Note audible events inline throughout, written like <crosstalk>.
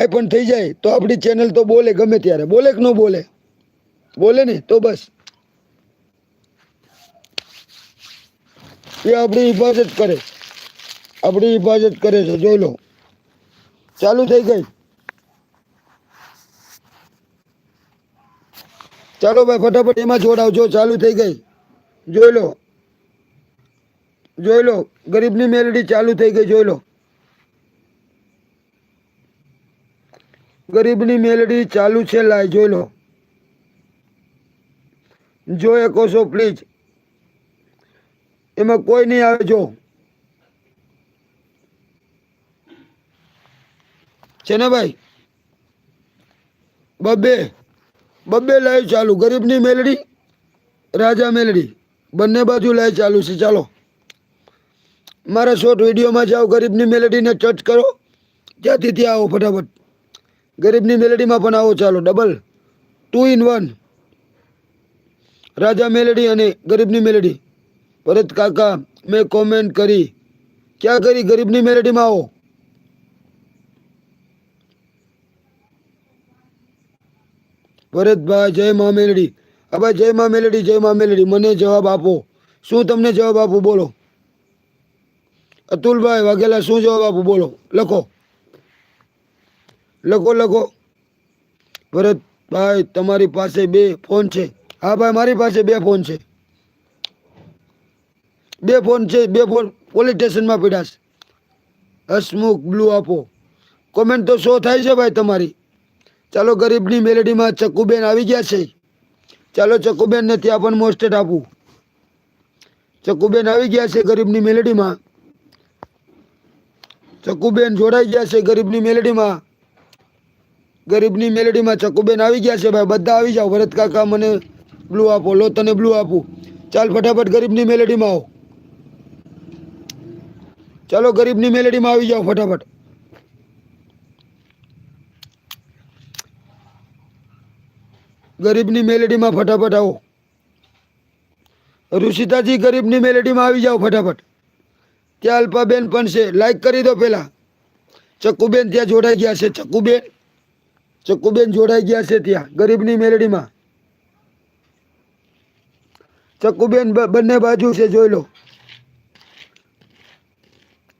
એ પણ થઈ જાય. તો આપણી ચેનલ તો બોલે ગમે ત્યારે. બોલે કે ન બોલે? બોલે ને, તો બસ. એ આપણી હિફાજત કરે. આપણી હિફાજત કરે છે. જોઈ લો. ચાલુ થઈ ગઈ. ચાલો ભાઈ, ફટાફટ એમાં જોડાવજો. ચાલુ થઈ ગઈ. જોઈ લો. જોઈ લો. ગરીબની મેલડી ચાલુ થઈ ગઈ. જોઈ લો. ગરીબની મેલડી ચાલુ છે, લાય, જોઈ લો. જો એકો છો પ્લીઝ એમાં કોઈ નહીં આવે, જો. છે ને ભાઈ? બબ્બે બબ્બે લાઈવ ચાલુ. ગરીબની મેલડી, રાજા મેલડી. બંને બાજુ લાઈવ ચાલુ છે, ચાલો. મારા શોર્ટ વિડીયોમાં જાઓ, ગરીબની મેલેડીને ટચ કરો. જ્યાંથી ત્યાં આવો, ફટાફટ. ગરીબની મેલેડીમાં પણ આવો ચાલો ડબલ ટુ ઇન વન રાજા મેલેડી અને ગરીબની મેલેડી. ભરત કાકા, મેં કોમેન્ટ કરી. ક્યાં કરી ગરીબની મેલેડીમાં આવો? ભરતભાઈ, જય મા મેલડી. ભાઈ જય મા મેલડી, જય મા મેલડી. મને જવાબ આપો. શું તમને જવાબ આપું? બોલો. અતુલભાઈ વાઘેલા, શું જવાબ આપું? બોલો. લખો. લખો લખો ભરતભાઈ, તમારી પાસે બે ફોન છે. હા ભાઈ, મારી પાસે બે ફોન છે. બે ફોન છે, બે ફોન પોલીસ સ્ટેશનમાં પડ્યા છે. હસમુખ, બ્લુ આપો. કોમેન્ટ તો શો થાય છે ભાઈ તમારી. ચાલો, ગરીબની મેલેડીમાં ચક્કુબેન આવી ગયા છે. ચાલો ચક્કુબેનને ત્યાં પણ મોસ્ટેટ આપું. ચક્કુબેન આવી ગયા છે ગરીબની મેલેડીમાં. ચક્કુબેન જોડાઈ ગયા છે ગરીબની મેલેડીમાં. ગરીબની મેલેડીમાં ચક્કુબેન આવી ગયા છે, ભાઈ, બધા આવી જાઓ. ભરત કાકા મને બ્લુ આપો લો તને બ્લુ આપું. ચાલ ફટાફટ ગરીબની મેલેડીમાં આવો. ચાલો ગરીબની મેલેડીમાં આવી જાઓ ફટાફટ. ગરીબની મેલેડીમાં ફટાફટ આવો. ઋષિતાજી ગરીબની મેલેડીમાં આવી જાઓ ફટાફટ. ત્યાં અલ્પાબેન પણ છે. લાઈક કરી દો પહેલાં ચક્કુબેન ત્યાં જોડાઈ ગયા છે. ચક્કુબેન ચક્કુબેન જોડાઈ ગયા છે ત્યાં, ગરીબની મેલડીમાં. ચક્કુબેન બંને બાજુ છે, જોઈ લો.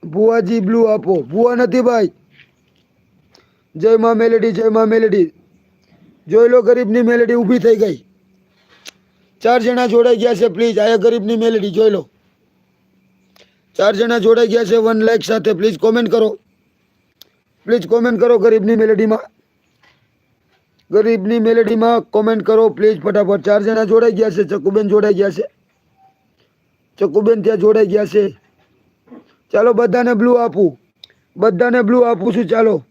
ભુવાજી બ્લુ આપો. ભુવા નથી ભાઈ. જય માં મેલેડી, જય માં મેલેડી. જોઈ લો, ગરીબની મેલેડી ઊભી થઈ ગઈ. ચાર જણા જોડાઈ ગયા છે પ્લીઝ આયા ગરીબની મેલેડી, જોઈ લો. ચાર જણા જોડાઈ ગયા છે વન લાઈક સાથે. પ્લીઝ કોમેન્ટ કરો. પ્લીઝ કોમેન્ટ કરો ગરીબની મેલેડીમાં. ગરીબની મેલેડીમાં કોમેન્ટ કરો પ્લીઝ ફટાફટ. ચાર જણા જોડાઈ ગયા છે. ચકુબેન જોડાઈ ગયા છે. ચકુબેન ત્યાં જોડાઈ ગયા છે. ચાલો, બધાને બ્લુ આપું. બધાને બ્લુ આપું છું. ચાલો.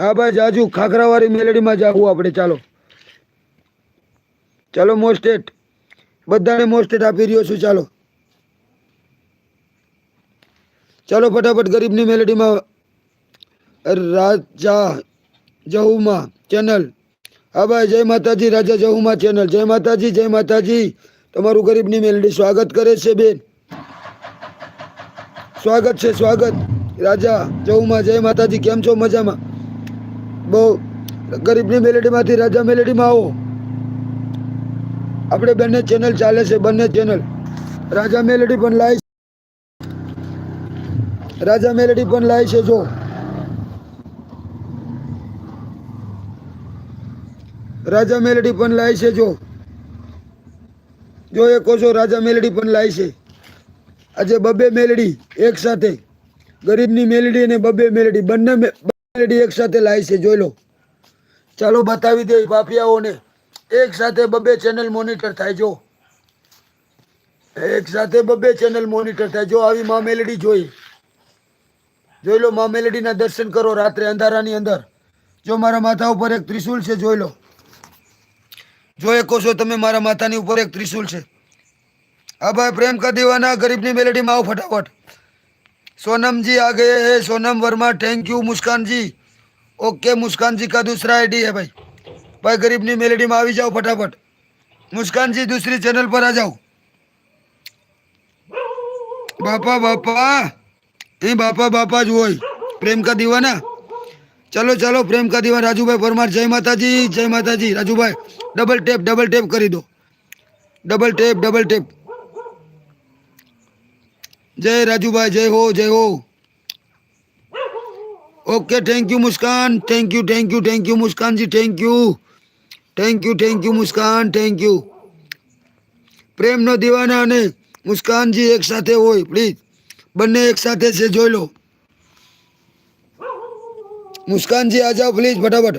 હા, ભાઈ, જાજુ ખાખરાવાળી મેલેડીમાં જાવું આપણે. ચાલો. ચાલો મોસ્ટેટ બધાને મોસ્ટેટ આપી રહ્યો છું. ચાલો. ચાલો ફટાફટ ગરીબની મેલેડીમાં રાજા જહુમા ચેનલ. હા ભાઈ, જય માતાજી, રાજા જહુમા ચેનલ. જય માતાજી જય માતાજી. તમારું ગરીબની મેલેડી સ્વાગત કરે છે બેન. સ્વાગત છે, સ્વાગત. રાજા જહુમા, જય માતાજી, કેમ છો મજામાં? બહુ ગરીબની મેલેડીમાંથી રાજા મેલેડીમાં આવો. આપણે બંને ચેનલ ચાલે છે, બંને ચેનલ. રાજા મેલેડી પણ લાઈ રાજા મેલડી પણ લાય છે, જો. રાજા મેલડી પણ લાય છે, જો. જો એ કોશો રાજા મેલડી પણ લાય છે. આજે બબે મેલડી એક સાથે, ગરીબની મેલડી અને બબે મેલડી, બંને મેલડી એક સાથે લાય છે, જોઈ લો. ચાલો બતાવી દે પાપિયાઓને એક સાથે બબે ચેનલ મોનિટર થાય, જો. એક સાથે બબે ચેનલ મોનિટર થાય, જો. આવી મા મેલડી જોઈ. જોઈ લો મા મેલડીના દર્શન કરો રાત્રે અંધારાની અંદર જો મારા માથા ઉપર એક ત્રિશુલ છે જોઈ લો જોઈ શકો છો તમે મારા માથાની ઉપર એક ત્રિશુલ છે હા ભાઈ પ્રેમ કા દીવાના ગરીબની મેલેડીમાં આવો ફટાફટ सोनम जी आ गए हैं Sonam Varma thank you Muskan ji okay Muskan ji का दूसरा आईडी है भाई भाई गरीबनी मेलेडी में આવી જાઓ ફટાફટ મુસ્કાન જી दूसरी चैनल पर आ जाओ બાપા બાપા એ બાપા બાપા જ હોય. પ્રેમ કા દીવાના? ચલો ચલો, પ્રેમ કા દીવાના. રાજુભાઈ પરમાર, જય માતાજી જય માતાજી. રાજુભાઈ ડબલ ટેપ ડબલ ટેપ કરી દો. ડબલ ટેપ ડબલ ટેપ જય રાજુભાઈ, જય હો જય હો. Okay thank you Muskan. Thank you thank you thank you મુસ્કાનજી thank you thank you thank you Muskan thank you પ્રેમનો દીવાના અને મુસ્કાનજી એક સાથે હોય પ્લીઝ બંને એક સાથે છે, જોઈ લો. મુસ્કાનજી, આ જાઓ પ્લીઝ ફટાફટ.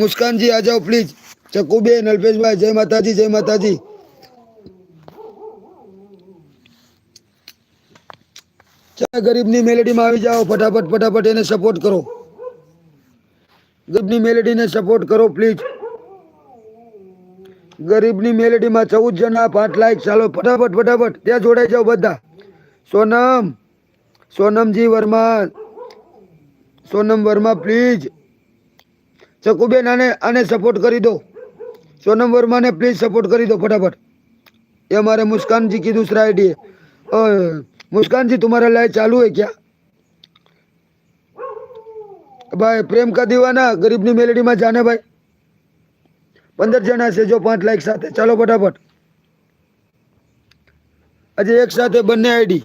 મુસ્કાનજી, આ જાઓ પ્લીઝ ચકુબેન, અલ્પેશભાઈ, જય માતાજી જય માતાજી. ચાલ ગરીબની મેલેડીમાં આવી જાઓ, ફટાફટ ફટાફટ એને સપોર્ટ કરો. ગરીબની મેલેડીને સપોર્ટ કરો પ્લીઝ ગરીબની મેલેડીમાં ચૌદ જણા, પાંચ લાખ ચાલો, ફટાફટ ફટાફટ, ત્યાં જોડાઈ જાઓ બધા. સોનમ, સોનમજી વર્મા, સોનમ વર્મા પ્લીઝ ચકુબેન, આને આને સપોર્ટ કરી દો. સોનમ વર્માને પ્લીઝ સપોર્ટ કરી દો ફટાફટ. એ અમારે મુસ્કાનજી કીધું દૂસરા આઈડીએ મુસ્કાનજી, તમારા લાઈવ ચાલુ હોય ક્યાં? ભાઈ, પ્રેમ કા દીવાના, ગરીબની મેલેડીમાં જાને ભાઈ? પંદર જણા છે, જો પાંચ લાખ સાથે. ચાલો ફટાફટ. આજે એક સાથે બંને આઈડી.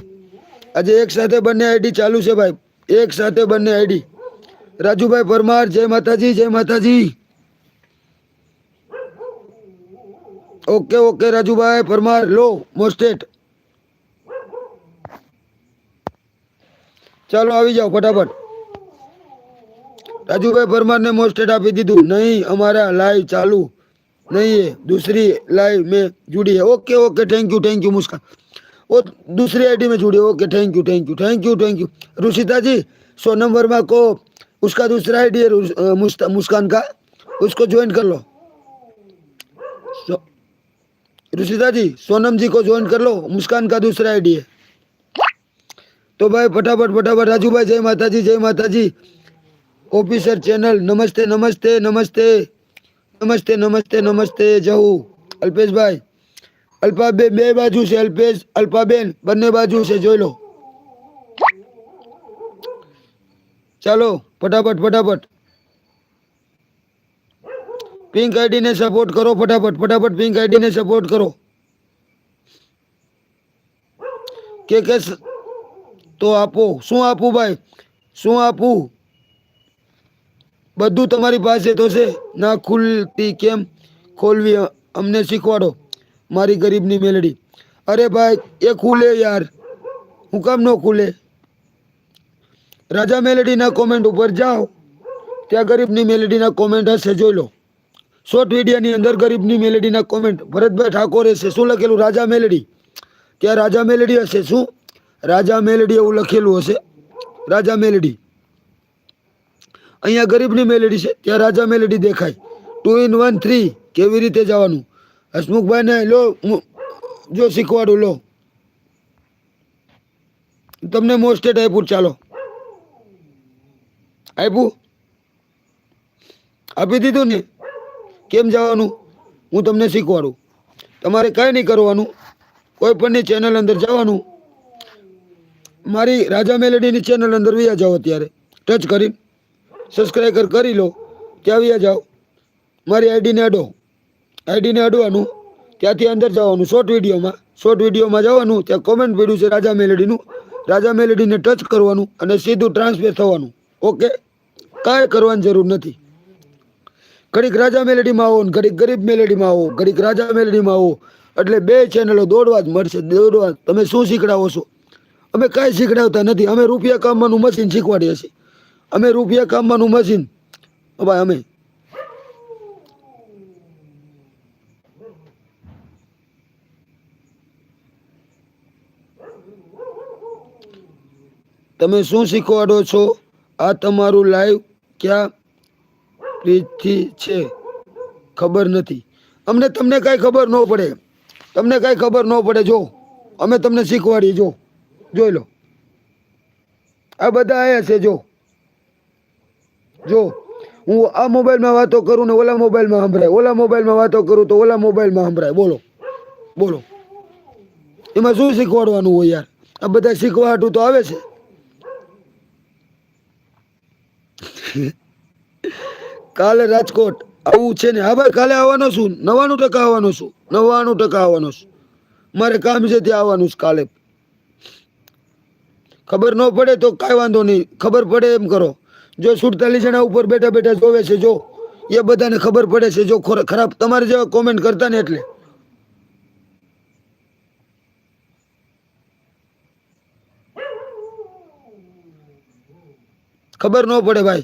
આજે એક સાથે બંને આઈડી ચાલુ છે ભાઈ એક સાથે બંને આઈડી રાજુભાઈ પરમાર જય માતાજી જય માતાજી ઓકે ઓકે રાજુભાઈ પરમાર લો મોસ્ટેટ ચાલો આવી જાઓ ફટાફટ રાજુભાઈ પરમાર ने मोस्टेट આપી દીધું नहीं हमारा लाइव चालू नहीं है दूसरी लाइव में जुड़ी है okay okay thank you thank you Muskan वो दूसरी आईडी में जुड़ी okay thank you thank you thank you thank you Rushita ji Sonam Verma को उसका दूसरा आईडी है मुस्कान का। उसको ज्वाइन कर लो। रुशिता रुषिता जी, सोनम जी को ज्वाइन कर लो। मुस्कान का दूसरा आईडी है। तो भाई, फटाफट फटाफट, राजू भाई, जय माता जी जय माता जी ऑफिसर चैनल, नमस्ते नमस्ते नमस्ते। नमस्ते नमस्ते नमस्ते, जहू। अल्पेश भाई અલ્પાબેન બે બાજુ છે, અલ્પેશ. અલ્પાબેન બંને બાજુ છે, જોઈ લો. ચાલો, ફટાફટ ફટાફટ. પિંક આઈડી ને સપોર્ટ કરો, ફટાફટ ફટાફટ પિંક આઈડી ને સપોર્ટ કરો. કે કે તો આપો. શું આપું ભાઈ? શું આપું? બધું તમારી પાસે તો છે. ના ખુલતી કેમ? ખોલવી અમને શીખવાડો. મારી ગરીબની મેલડી. અરે ભાઈ, એ ખુલે યાર. હું કામ ન ખુલે? રાજા મેલેડીના કોમેન્ટ ઉપર જાઓ. ત્યાં ગરીબની મેલેડીના કોમેન્ટ હશે, જોઈ લો. શોર્ટ વિડીયાની અંદર ગરીબની મેલેડીના કોમેન્ટ ભરતભાઈ ઠાકોરે છે શું લખેલું? રાજા મેલેડી. ત્યાં રાજા મેલેડી હશે. શું? રાજા મેલેડી એવું લખેલું હશે. રાજા મેલેડી. અહીંયા ગરીબની મેલેડી છે. ત્યાં રાજા મેલેડી દેખાય. ટુ ઇન વન થ્રી કેવી રીતે જવાનું? હસમુખભાઈને લો જો શીખવાડું લો તમને મોસ્ટેટ આપ્યું ચાલો આપ્યું આપી દીધું ને કેમ જવાનું હું તમને શીખવાડું તમારે કાંઈ નહીં કરવાનું કોઈ પણની ચેનલ અંદર જવાનું મારી રાજા મેલેડીની ચેનલ અંદર વ્યા જાઓ અત્યારે ટચ કરી સબસ્ક્રાઈબર કરી લો ત્યાં વ્યા જાઓ મારી આઈડીને અડો આઈડીને અડવાનું, ત્યાંથી અંદર જવાનું શોર્ટ વિડીયોમાં શોર્ટ વિડીયોમાં જવાનું, ત્યાં કોમેન્ટ પડ્યું છે રાજા મેલેડીનું. રાજા મેલેડીને ટચ કરવાનું અને સીધું ટ્રાન્સફર થવાનું. ઓકે કાંઈ કરવાની જરૂર નથી. ઘડીક રાજા મેલેડીમાં આવો ઘડીક ગરીબ મેલેડીમાં આવો, ઘડીક રાજા મેલેડીમાં આવો. એટલે બે ચેનલો દોડવા જ મળશે, દોડવા તમે શું શીખડાવો છો? અમે કાંઈ શીખડાવતા નથી. અમે રૂપિયા કામવાનું મશીન શીખવાડીએ છીએ. અમે રૂપિયા કામવાનું મશીન ભાઈ, અમે તમે શું શીખવાડો છો? આ તમારું લાઈવ ક્યાં રીતથી છે? ખબર નથી. અમને તમને કાંઈ ખબર ન પડે. તમને કાંઈ ખબર ન પડે, જો. અમે તમને શીખવાડીએ, જો. જોઈ લો. આ બધા આવ્યા છે, જો. જો. હું આ મોબાઈલમાં વાતો કરું ને ઓલા મોબાઈલમાં સંભળાય. ઓલા મોબાઈલમાં વાતો કરું તો ઓલા મોબાઈલમાં સંભળાય. બોલો. બોલો. એમાં શું શીખવાડવાનું હોય યાર? આ બધા શીખવાડું તો આવે છે. <laughs> કાલે રાજકોટ આવું છે ને. હા ભાઈ, કાલે આવવાનો છું. નવ્વાણું ટકા આવવાનો છું. નવ્વાણું ટકા આવવાનો છું. મારે કામ છે ત્યાં આવવાનું છે કાલે. ખબર ન પડે તો કાંઈ વાંધો નહીં. ખબર પડે એમ કરો. જો સુડતાલીસ જણા ઉપર બેઠા બેઠા જોવે છે, જો. એ બધાને ખબર પડે છે, જો ખોર- ખરાબ તમારે જેવા કોમેન્ટ કરતા ને એટલે. ખબર ન પડે ભાઈ.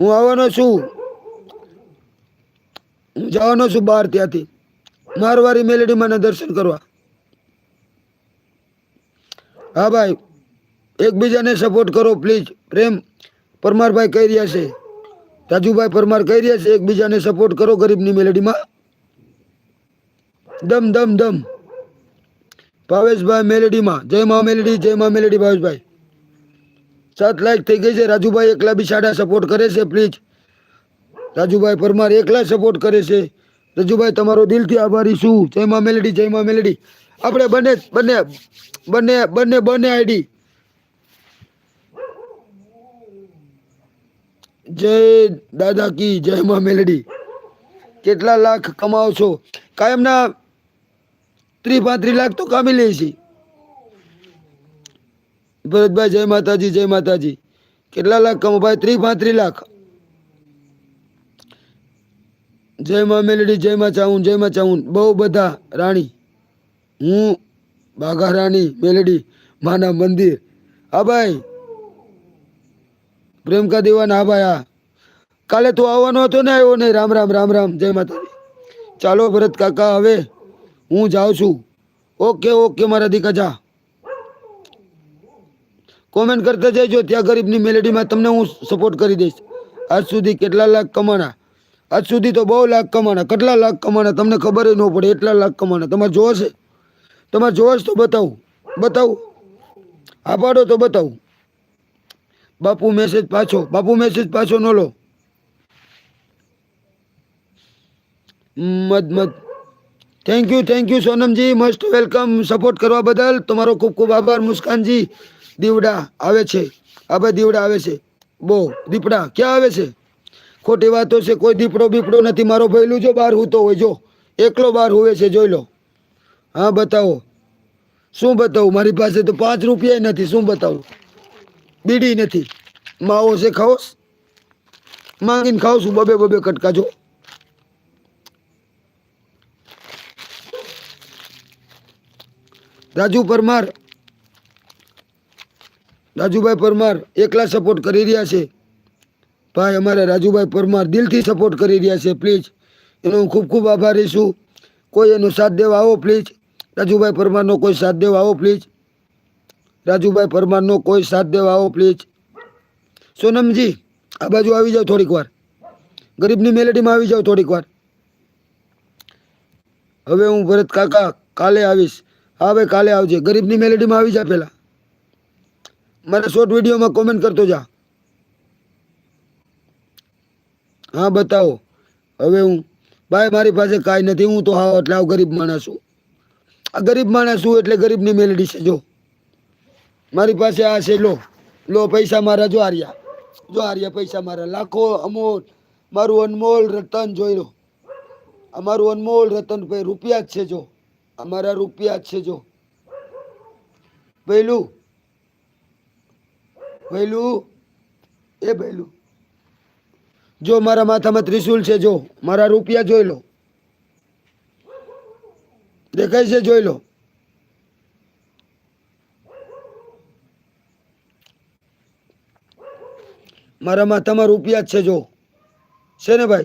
હું આવવાનો છું. હું જવાનો છું બહાર ત્યાંથી. મારવારી મેલેડીમાં દર્શન કરવા. હા ભાઈ, એકબીજાને સપોર્ટ કરો પ્લીઝ પ્રેમ પરમારભાઈ કહી રહ્યા છે. રાજુભાઈ પરમાર કહી રહ્યા છે, એકબીજાને સપોર્ટ કરો ગરીબની મેલેડીમાં. દમ દમ દમ. ભાવેશભાઈ મેલેડીમાં. જય મા મેલેડી, જય મા મેલેડી, ભાવેશભાઈ. સાત લાખ થઈ ગઈ છે. રાજુભાઈ એકલા બી સાડા સપોર્ટ કરે છે પ્લીઝ રાજુભાઈ પરમાર એકલા સપોર્ટ કરે છે. રાજુભાઈ, તમારો દિલથી આભારી છું. જય મા મેલેડી, જય મા મેલેડી. આપણે બંને બંને બંને બંને બંને આઈડી. જય દાદા કી, જય મા મેલેડી. કેટલા લાખ કમાવો છો કાયમના ત્રીસ પાંત્રીસ લાખ તો કામી લે છે. ભરતભાઈ, જય માતાજી જય માતાજી. કેટલા લાખ કમો? ભાઈ, ત્રીસ પાંત્રીસ લાખ. જય મા મેલડી, જય મા ચાઉન, જય મા ચાઉન. બહુ બધા રાણી. હું, બાઘા રાણી, મેલડી, માના મંદિર. હા ભાઈ. પ્રેમકા કા હા ભાઈ, હા. કાલે તું આવવાનો હતો ને, આવ્યો નહીં. રામ રામ રામ રામ. જય માતાજી. ચાલો ભરત કાકા, હવે હું જાઉં છું. ઓકે ઓકે, મારા દીકા જા. કોમેન્ટ કરતા જઈજો ત્યાં ગરીબની મેલેડીમાં તમને હું સપોર્ટ કરી દઈશ. આજ સુધી કેટલા લાખ કમાણા? આજ સુધી તો બહુ લાખ કમાણા. કેટલા લાખ કમાણા? તમને ખબર ન પડે એટલા લાખ કમાણા. તમારે જોવો છે? તમારે જોવો તો બતાવું. બતાવું. આ પાડો તો બતાવું. બાપુ મેસેજ પાછો. બાપુ મેસેજ પાછો ન લો. મત મત થેન્ક યુ થેન્ક યુ સોનમજી. મસ્ટ વેલકમ સપોર્ટ કરવા બદલ તમારો ખૂબ ખૂબ આભાર, મુસ્કાનજી. દીવડા આવે છે. આ ભાઈ દીવડા આવે છે. બહુ દીપડા, ક્યાં આવે છે? ખોટી વાતો છે, કોઈ દીપડો બીપડો નથી. મારો ભયલું જો બહાર હૂતો હોય, જો. એકલો બહાર હોવે છે, જોઈ લો. હા, બતાવો. શું બતાવું? મારી પાસે તો પાંચ રૂપિયા નથી. શું બતાવું? બીડી નથી. માવો છે ખાઓશ માંગીને ખાઉં છું, બબે બબે કટકા, જો. રાજુ પરમાર રાજુભાઈ પરમાર એકલા સપોર્ટ કરી રહ્યા છે. ભાઈ, અમારે રાજુભાઈ પરમાર દિલથી સપોર્ટ કરી રહ્યા છે પ્લીઝ એનો હું ખૂબ ખૂબ આભારી છું કોઈ એનો સાથ દેવા આવો પ્લીઝ રાજુભાઈ પરમારનો કોઈ સાથ દેવા આવો પ્લીઝ રાજુભાઈ પરમારનો કોઈ સાથ દેવા આવો પ્લીઝ સોનમજી, આ બાજુ આવી જાઓ થોડીક વાર. ગરીબની મેલેડીમાં આવી જાઓ થોડીક વાર. હવે હું ભરત કાકા કાલે આવીશ. હા, ભાઈ, કાલે આવજે. ગરીબની મેલેડીમાં આવી જા પહેલાં. મારા શોર્ટ વિડીયોમાં કોમેન્ટ કરતો જા. હા, બતાવો. હવે હું, ભાઈ, મારી પાસે કાંઈ નથી, હું તો હા એટલે આવ ગરીબ માણસ છું. આ ગરીબ માણસ છું એટલે ગરીબની મેલેડી છે, જો. મારી પાસે આ છે, લો. લો, પૈસા મારા, જો આર્યા. જો આર્યા, પૈસા મારા. લાખો અમોલ, મારું અનમોલ રતન જોઈ લો. અમારું અનમોલ રતન ભાઈ રૂપિયા જ છે, જો. અમારા રૂપિયા જ છે, જો. પહેલું ભૈલું, એ ભૈલું. જો મારા માથામાં ત્રિશુલ છે, જો, મારા રૂપિયા જોઈ લો. દેખાય છે, જોઈ લો. મારા માથામાં રૂપિયા જ છે, જો. છે ને ભાઈ?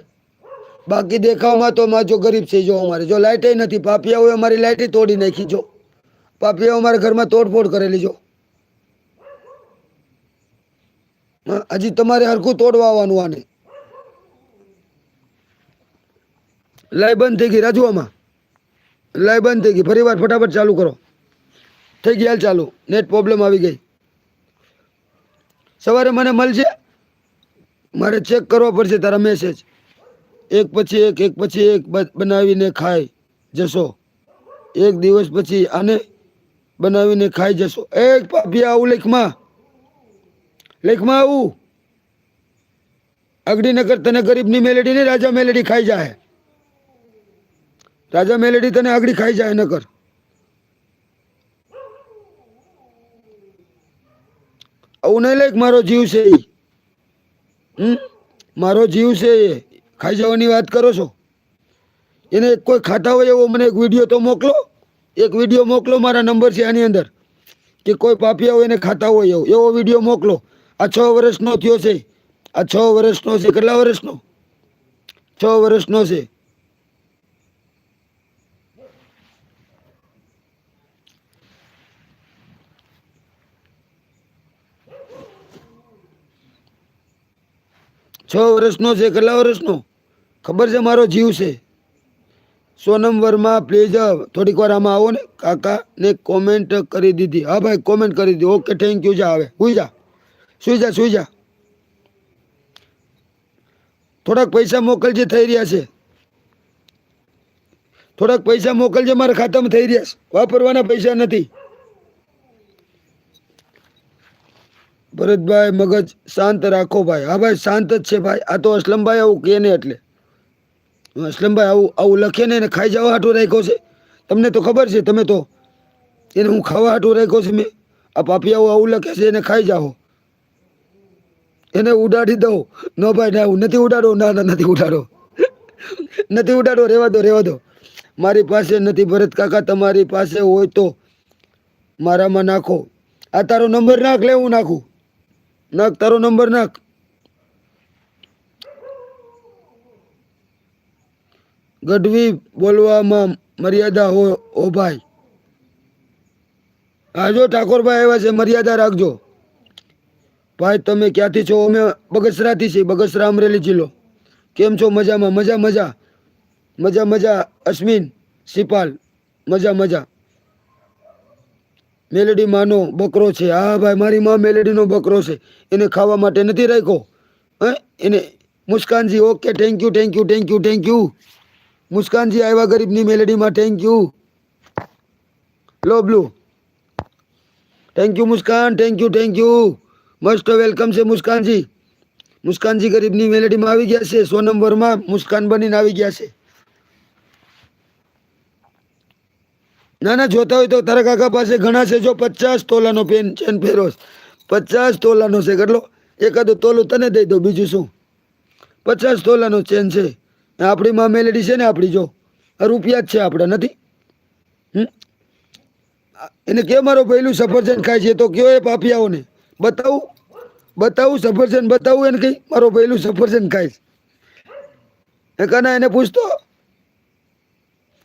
બાકી દેખાવમાં તો માં જો ગરીબ છે, જો અમારે. જો લાઇટે નથી, પાપિયાઓએ અમારી લાઇટે તોડી નાખી, જો. પાપિયાઓ અમારા ઘરમાં તોડફોડ કરેલી, જો હા, હજી તમારે હરખું તોડવા આવવાનું આને. લાઈ બંધ થઈ ગઈ રાજુઆમાં લાઈ બંધ થઈ ગઈ. ફરી વાર ફટાફટ ચાલુ કરો. થઈ ગઈ હાલ ચાલુ. નેટ પ્રોબ્લેમ આવી ગઈ. સવારે મને મળશે? મારે ચેક કરવો પડશે તારા મેસેજ એક પછી એક એક પછી એક બનાવીને ખાઈ જશો. એક દિવસ પછી આને બનાવીને ખાઈ જશો. એક પાપી આવું લેખમાં આવું. અગડી નગર તને ગરીબની મેલેડી ને રાજા મેલેડી ખાઈ જાય. રાજા મેલેડી તને આગળી ખાઈ જાય નકર આવું નહીં લેખ, મારો જીવ છે એ હમ? મારો જીવ છે ખાઈ જવાની વાત કરો છો? એને કોઈ ખાતા હોય એવો મને એક વીડિયો તો મોકલો. એક વીડિયો મોકલો મારા નંબર છે આની અંદર. કે કોઈ પાપિયા હોય એને ખાતા હોય એવો. એવો વીડિયો મોકલો. આ છ વર્ષનો થયો છે. આ છ વર્ષનો છે. કેટલા વર્ષનો? છ વર્ષનો છે. છ વર્ષનો છે. કેટલા વર્ષનો? ખબર છે મારો જીવ છે. સોનમ વર્મા પ્લીઝ થોડીક વાર આમાં આવો ને. કાકા ને કોમેન્ટ કરી દીધી. હા ભાઈ કોમેન્ટ કરી દીધી. ઓકે થેન્ક યુ જા હવે. હું જા. સુઈ જા સુઈ જા. થોડાક પૈસા મોકલજે, થઈ રહ્યા છે. થોડાક પૈસા મોકલજે, મારા ખાતામાં થઈ રહ્યા છે. વાપરવાના પૈસા નથી. ભરતભાઈ, મગજ શાંત રાખો ભાઈ. હા ભાઈ, શાંત જ છે ભાઈ. આ તો અસલમભાઈ આવું કહે ને એટલે. અસલમભાઈ આવું આવું લખે ને એને ખાઈ જવા હાટું રાખ્યો છે. તમને તો ખબર છે, તમે તો. એને હું ખાવા હાટું રાખ્યો છે મેં. આ પાપિયાઓ આવું લખે છે, એને ખાઈ જાઓ. એને ઉડાડી દઉં. નો ભાઈ ના હું નથી ઉડાડો. ના ના નથી ઉડાડો. <laughs> નથી ઉડાડો રહેવા દો રહેવા દો. મારી પાસે નથી ભરત કાકા તમારી પાસે હોય તો મારામાં નાખો. આ તારો નંબર નાખ લે હું નાખું. નાખ તારો નંબર નાખ. ગઢવી બોલવામાં મર્યાદા હો ઓ ભાઈ. હાજો ઠાકોરભાઈ આવ્યા છે મર્યાદા રાખજો. ભાઈ, તમે ક્યાંથી છો? અમે બગસરાથી છીએ. બગસરા અમરેલી જિલ્લો. કેમ છો? મજામાં, મજા મજા. મજા મજા. અશ્વિન સિપાલ મજા મજા. મેલેડી માનો બકરો છે. હા, ભાઈ, મારી માં મેલેડીનો બકરો છે. એને ખાવા માટે નથી રાખ્યો? હે? એને મુસ્કાનજી, okay thank you thank you thank you thank you મુસ્કાનજી આવ્યા ગરીબની મેલેડીમાં thank you law, blue. Thank you Muskan. Thank you thank you મસ્ત વેલકમ છે મુસ્કાનજી. મુસ્કાનજી ગરીબની મેલેડીમાં આવી ગયા છે. સો નંબરમાં મુસ્કાન બનીને આવી ગયા છે. ના ના, જોતા હોય તો તારા કાકા પાસે ઘણા છે. જો પચાસ તોલાનો પેન ચેન ફેરો પચાસ તોલાનો છે. કેટલો? એકાદું તોલું તને દઈ દો બીજું શું? પચાસ તોલાનો ચેન છે. આપણી માં મેલેડી છે ને આપણી, જો. રૂપિયા જ છે આપણા, નથી? એને કે મારો પહેલું સફરજન ખાય છે? તો કયો એ પાપિયાઓને? બતાવું? બતાવું, સફરજન બતાવું એને કઈ? મારો પહેલું સફરજન ખાઈશ. એ કના એને પૂછતો?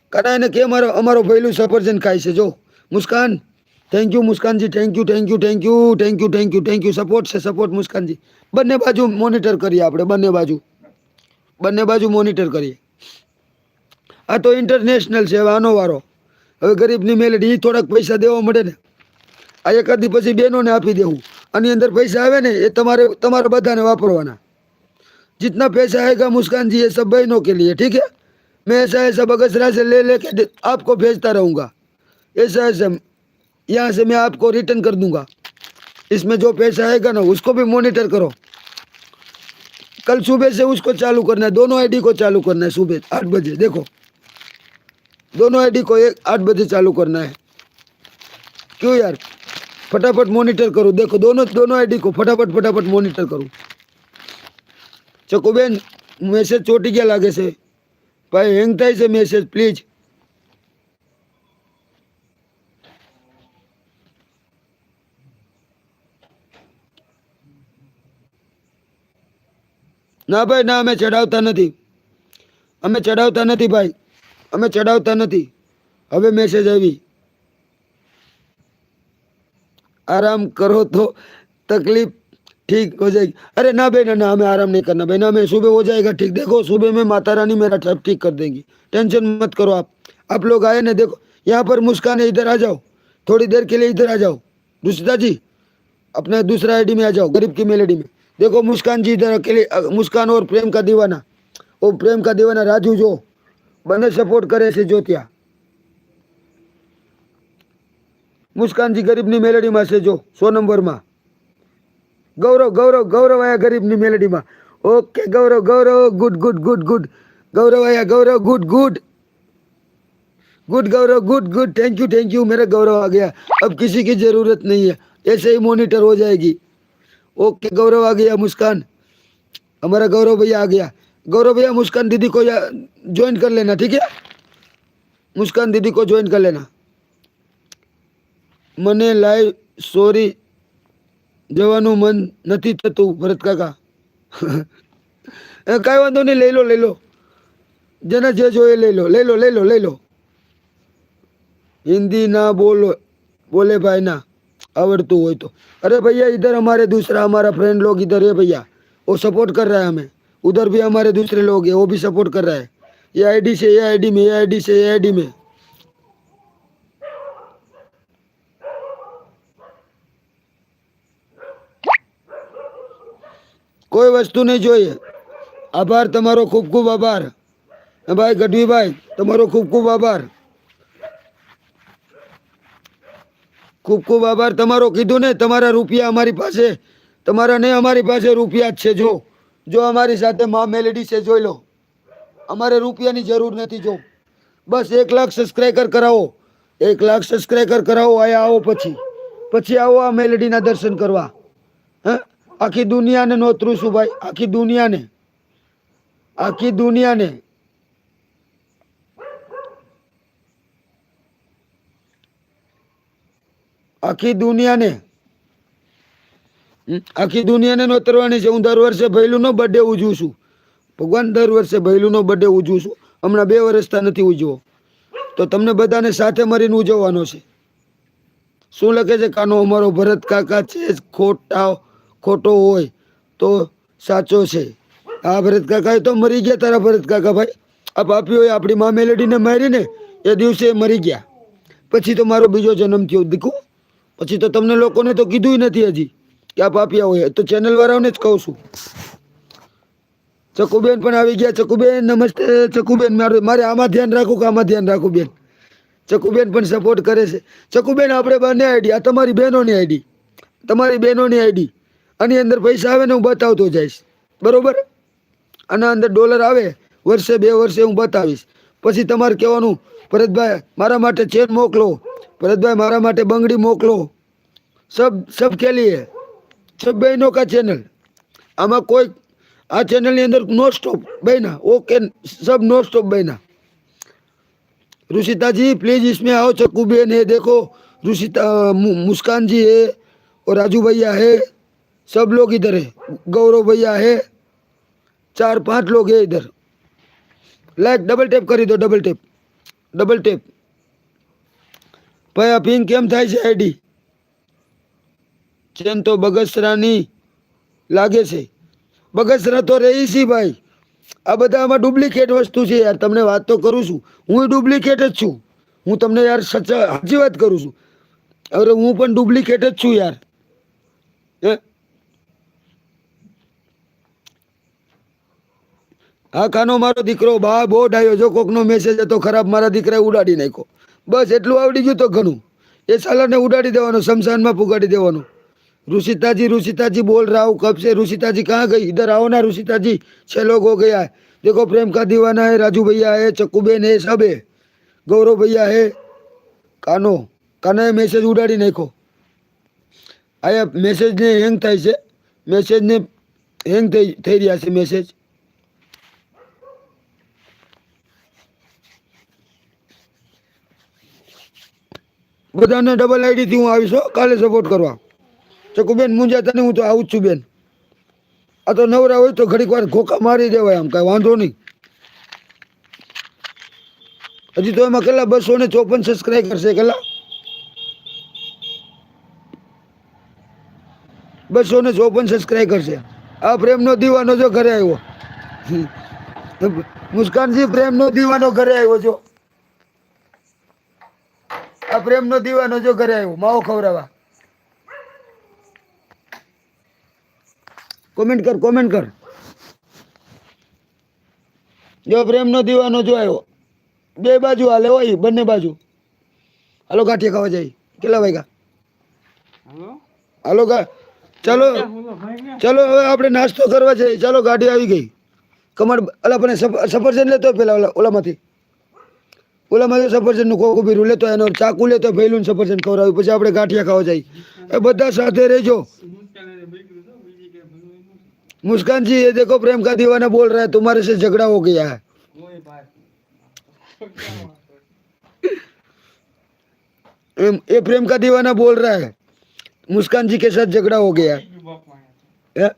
કના એને કે મારો, અમારો પહેલું સફરજન ખાય છે, જો. Muskan thank you મુસ્કાનજી thank you thank you thank you thank you thank you thank you support છે સપોર્ટ મુસ્કાનજી. બંને બાજુ મોનિટર કરીએ આપણે, બંને બાજુ. બંને બાજુ મોનિટર કરીએ. આ તો ઇન્ટરનેશનલ છે, હવે આનો વારો. હવે ગરીબની મેલેડી થોડાક પૈસા દેવા મળે ને. આ એકાદી પછી બહેનોને આપી દેવું. આની અંદર પૈસા આવે ને એ તમારે તમારે બધાને વાપરવાના जितना पैसा आएगा मुस्कान जी ये सब बहनों के लिए ठीक है मैं ऐसा ऐसा बगसरा से ले लेके दे- आपको भेजता रहूँगा ऐसा ऐसा यहाँ से मैं आपको रिटर्न कर दूंगा इसमें जो पैसा आएगा ना उसको भी मॉनिटर करो कल सुबह से उसको चालू करना है दोनों आईडी को चालू करना है सुबह आठ बजे देखो दोनों आईडी को एक आठ बजे चालू करना है क्यों यार फटाफट मॉनिटर करो देखो दोनों दोनों आईडी को फटाफट फटाफट मॉनिटर करूँ ચકુબેન મેસેજ ચોટી ગયા લાગે છે ભાઈ હેંગ થાય છે મેસેજ પ્લીઝ ના ભાઈ ના અમે ચડાવતા નથી અમે ચડાવતા નથી ભાઈ અમે ચડાવતા નથી હવે મેસેજ આવી आराम करो तो तकलीफ़ ठीक हो जाएगी। अरे ना बेटा ना हमें आराम नहीं करना। बेना हमें सुबह हो जाएगा, ठीक। देखो, सुबह में माता रानी मेरा सब ठीक कर देंगी। टेंशन मत करो आप। आप लोग आए ना, देखो, यहाँ पर मुस्कान है, इधर आ जाओ। थोड़ी देर के लिए इधर आ जाओ। रुशिता जी, अपना दूसरा आईडी में आ जाओ, गरीब की मेलेडी में। देखो, मुस्कान जी इधर अकेले मुस्कान और प्रेम का दीवाना। वो प्रेम का दीवाना, राजू जो, बने सपोर्ट करे से ज्योतिया। મુસ્કાનજી ગરીબની મેલેડીમાં છે જો સો નંબરમાં ગૌરવ ગૌરવ ગૌરવ આયા ગરીબની મેલેડીમાં okay Gaurav Gaurav good good good good Gaurav आया Gaurav good good good Gaurav good good thank you thank you मेरा गौरव आ गया अब किसी की जरूरत नहीं है ऐसे ही मॉनिटर हो जाएगी ओके गौरव आ गया मुस्कान हमारा गौरव भैया आ गया गौरव भैया मुस्कान दीदी को ज्वाइन कर लेना ठीक है मुस्कान दीदी को ज्वाइन कर लेना મને લાઈવ સોરી જવાનું મન નથી થતું ભરત કાકા એ કાંઈ વાંધો નહીં લઈ લો લઈ લો જેને જે જોઈએ લઈ લો લઈ લો લઈ લો લઈ લો हिंदी ना बोलो बोले भाई ना आवड़तू हो तो अरे भैया इधर हमारे दूसरा हमारा फ्रेंड लोग इधर है भैया वो सपोर्ट कर रहा है हमें उधर भी हमारे दूसरे लोग हैं वो भी सपोर्ट कर रहा है ये आईडी से ये आईडी में ये आईडी से ये आईडी में કોઈ વસ્તુ નહીં જોઈએ. આભાર તમારો ખૂબ ખૂબ આભાર. ભાઈ ગઢવીભાઈ, તમારો ખૂબ ખૂબ આભાર. ખૂબ ખૂબ આભાર. તમારો કીધું ને, તમારા રૂપિયા અમારી પાસે, તમારા ને અમારી પાસે રૂપિયા જ છે. જો જો અમારી સાથે મા મેલેડી છે, જોઈ લો. અમારે રૂપિયાની જરૂર નથી, જો. બસ એક લાખ સબસ્ક્રાઈબર કરાવો. એક લાખ સબસ્ક્રાઈબર કરાવો, અહીંયા આવો પછી. પછી આવો આ મેલેડીના દર્શન કરવા. હે? આખી દુનિયાને નોતરું છું ભાઈ, આખી દુનિયાને. આખી દુનિયાને. આખી દુનિયાને. આખી દુનિયાને નોતરવાની છે. હું દર વર્ષે ભૈલુંનો બર્થડે ઉજવું છું. ભગવાન દર વર્ષે ભૈલુંનો બર્થડે ઉજવું છું. હમણાં બે વર્ષતા નથી ઉજવો. તો તમને બધાને સાથે મળીને ઉજવવાનો છે. શું લખે છે? કાનો અમારો ભરત કાકા છે ખોટા ખોટો હોય તો સાચો છે. આ ભરત કાકા તો મરી ગયા તારા ભરત કાકા ભાઈ. આ પાપીઓએ આપણી મા મેલેડીને મારીને એ દિવસે મરી ગયા. પછી તો મારો બીજો જન્મ થયો દીકુ. પછી તો તમને લોકોને તો કીધું નથી હજી કે આ પાપિયા હોય તો ચેનલ વાળાઓને જ કહું છું. ચકુબેન પણ આવી ગયા. ચકુબેન, નમસ્તે ચકુબેન. મારે મારે આમાં ધ્યાન રાખું કે આમાં ધ્યાન રાખું બેન? ચકુબેન પણ સપોર્ટ કરે છે. ચકુબેન, આપણે બંને આઈડી. આ તમારી બહેનોની આઈડી. તમારી બહેનોની આઈડી. આની અંદર પૈસા આવે ને હું બતાવતો જઈશ બરોબર આના અંદર ડોલર આવે વર્ષે બે વર્ષે હું બતાવીશ પછી તમારે કહેવાનું ભરતભાઈ મારા માટે ચેન મોકલો ભરતભાઈ મારા માટે બંગડી મોકલો સબ સબ કે લીએ સબ બહેનો કા ચેનલ આમાં કોઈ આ ચેનલની અંદર નો સ્ટોપ બહેના ओके सब नो स्टॉप बहना रुशिता जी प्लीज इसमें आओ चक्कू बेन है देखो रुशिता मु- मुस्कान जी है और राजू भैया है सब लोग इधर है गौरव भैया है चार पांच लोग है इधर लाइक डबल ટેપ કરી દો ડબલ ટેપ ડબલ ટેપ ભાઈ આ પિંક કેમ થાય છે આઈડી ચેન તો બગસરાની લાગે છે બગસરા તો રહી છી ભાઈ આ બધા આમાં ડુપ્લિકેટ વસ્તુ છે યાર તમને વાત તો કરું છું હું ડુપ્લિકેટ જ છું હું તમને યાર સચ સાચી વાત કરું છું અરે હું પણ ડુપ્લિકેટ જ છું યાર હા કાનો મારો દીકરો બા બહુ ડાયો જો કોકનો મેસેજ હતો ખરાબ મારા દીકરાએ ઉડાડી નાખ્યો બસ એટલું આવડી ગયું તો ઘણું એ સાલાને ઉડાડી દેવાનો શમશાનમાં પુગાડી દેવાનો ऋषिता जी ऋषिता जी बोल रहा हूँ कब से ऋषिता जी कहाँ गई इधर आओ ना ऋषिता जी छह लोग हो गया है देखो प्रेम का दीवाना है राजू भैया है चक्कू बेन है सब है गौरव भैया है કાનો કાનાએ મેસેજ ઉડાડી નાખ્યો આયા મેસેજને હેંગ થાય છે મેસેજને હેંગ થઈ થઈ રહ્યા છે મેસેજ બધાને ડબલ આઈડીથી હું આવીશ કાલે સપોર્ટ કરવા. ચકુબેન, મુંજા તને હું તો આવું જ છું, બેન. આ તો નવરા હોય તો ઘડીક વાર ખોખા મારી દેવાય આમ, કાંઈ વાંધો નહીં. હજી તો એમાં કેટલા બસો ને ચોપન સબસ્ક્રાઈબ કરશે કેટલા? બસો ને ચોપન સબસ્ક્રાઈબ કરશે આ પ્રેમનો દીવાનો જો ઘરે આવ્યો. મુસ્કાનજી, પ્રેમનો દીવાનો ઘરે આવ્યો છો આ પ્રેમનો દીવાનો જો ઘરે આવ્યો માવો ખવડાવવા. કોમેન્ટ કર કોમેન્ટ કર. જો પ્રેમનો દીવાનો જો આવ્યો બે બાજુ હાલે હોય બંને બાજુ. હાલો ગાંઠિયા ખાવા જાય કેટલા વાગ્યા? હાલો. હાલો ગા ચાલો ને ચાલો હવે આપણે નાસ્તો કરવા જઈએ. ચાલો ગાડી આવી ગઈ. કમર અલા પણ સફરજન લેતો પેલા ઓલા ઓલામાંથી ઓલામાંથી સફરજનનું કોક ઉભી લેતો એનો ચાકુ લેતો ભૈલું ને સફરજન ખવડાવ્યું પછી આપણે ગાંઠિયા ખાવા જઈએ એ બધા સાથે રહેજો મુશ્કેલી બીજું તો બીજી કે ભલું એનું मुस्कान जी ये देखो प्रेम का दीवाना बोल रहा है तुम्हारे से झगड़ा हो गया है ઓય ભાઈ एम- ये प्रेम का दीवाना बोल रहा है मुस्कान जी के साथ झगड़ा हो गया है બીજું બાપા હે?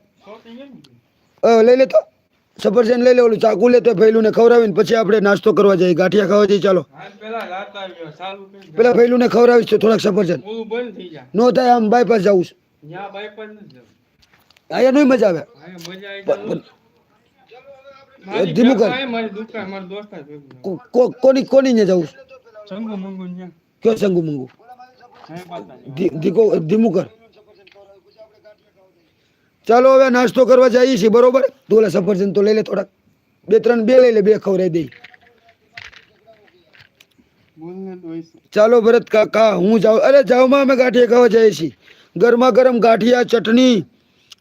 સફરજન લઈ લે ઓલું ચાકુ લે તો ભૈલું ને ખવડાવીને પછી આપણે નાસ્તો કરવા જઈએ. ગાંઠિયા ખાવા જઈએ ચાલો. પેલા ભૈલું ને ખવડાવીશ તો થોડાક સફરજન. નો થાય આમ બાયપાસ જવું છે. અહીંયા નહીં મજા આવે. ધીમું કર. કોની કોની ને જવું છે? કયો સંગુ મંગુ? ધીમું કર ચાલો હવે નાસ્તો કરવા જઈએ છીએ, બરોબર? તું ઓલા સફરજન તો લઈ લે થોડાક. બે ત્રણ બે લઈ લે, બે ખવડાવી દઈ. ચાલો ભરત કાકા, હું જાઉં. અરે જાઉમાં અમે ગાંઠિયા ખાવા જઈએ છીએ. ગરમા ગરમ ગાંઠિયા, ચટણી